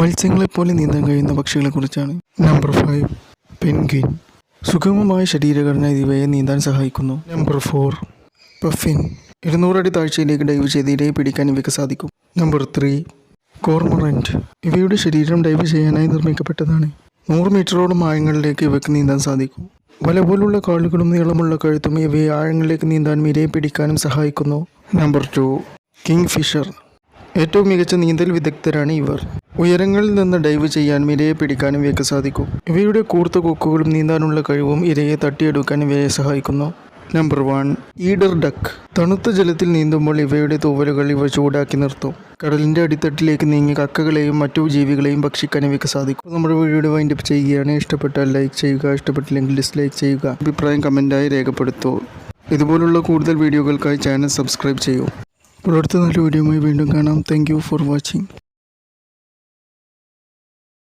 മത്സ്യങ്ങളെപ്പോലെ നീന്താൻ കഴിയുന്ന പക്ഷികളെക്കുറിച്ചാണ് number five penguin. സുഗമമായ ശരീരഘടന ഇവയെ നീന്താൻ സഹായിക്കുന്നു. Number four puffin. ഇരുന്നൂറടി താഴ്ചയിലേക്ക് ഡൈവ് ചെയ്ത് ഇരയെ പിടിക്കാൻ ഇവയ്ക്ക് സാധിക്കും. നമ്പർ ത്രീ കോർമറന്റ് ഇവയുടെ ശരീരം ഡൈവ് ചെയ്യാനായി നിർമ്മിക്കപ്പെട്ടതാണ്. നൂറ് മീറ്ററോളം ആഴങ്ങളിലേക്ക് ഇവയ്ക്ക് നീന്താൻ സാധിക്കും. വല പോലുള്ള കാലുകളും നീളമുള്ള കഴുത്തും ഇവയെ ആഴങ്ങളിലേക്ക് നീന്താനും ഇരയെ പിടിക്കാനും സഹായിക്കുന്നു. നമ്പർ ടു കിങ് ഫിഷർ ഏറ്റവും മികച്ച നീന്തൽ വിദഗ്ധരാണ് ഇവർ. ഉയരങ്ങളിൽ നിന്ന് ഡൈവ് ചെയ്യാനും ഇരയെ പിടിക്കാനും ഇവയ്ക്ക് സാധിക്കും. ഇവയുടെ കൂർത്ത കൊക്കുകളും നീന്താനുള്ള കഴിവും ഇരയെ തട്ടിയെടുക്കാൻ ഇവയെ സഹായിക്കുന്നു. നമ്പർ വൺ ഈഡർ ഡക്ക് തണുത്ത ജലത്തിൽ നീന്തുമ്പോൾ ഇവയുടെ തൂവലുകൾ ഇവ ചൂടാക്കി നിർത്തും. കടലിന്റെ അടിത്തട്ടിലേക്ക് നീങ്ങി കക്കകളെയും മറ്റു ജീവികളെയും ഭക്ഷിക്കാൻ ഇവയ്ക്ക് സാധിക്കും. നമ്മുടെ വീഡിയോയുടെ വൈൻഡപ്പ് ചെയ്യുകയാണ്. ഇഷ്ടപ്പെട്ടാൽ ലൈക്ക് ചെയ്യുക. ഇഷ്ടപ്പെട്ടില്ലെങ്കിൽ ഡിസ്ലൈക്ക് ചെയ്യുക. അഭിപ്രായം കമന്റായി രേഖപ്പെടുത്തൂ. ഇതുപോലുള്ള കൂടുതൽ വീഡിയോകൾക്കായി ചാനൽ സബ്സ്ക്രൈബ് ചെയ്യൂ. അടുത്ത നല്ല വീഡിയോയുമായി വീണ്ടും കാണാം. Thank for watching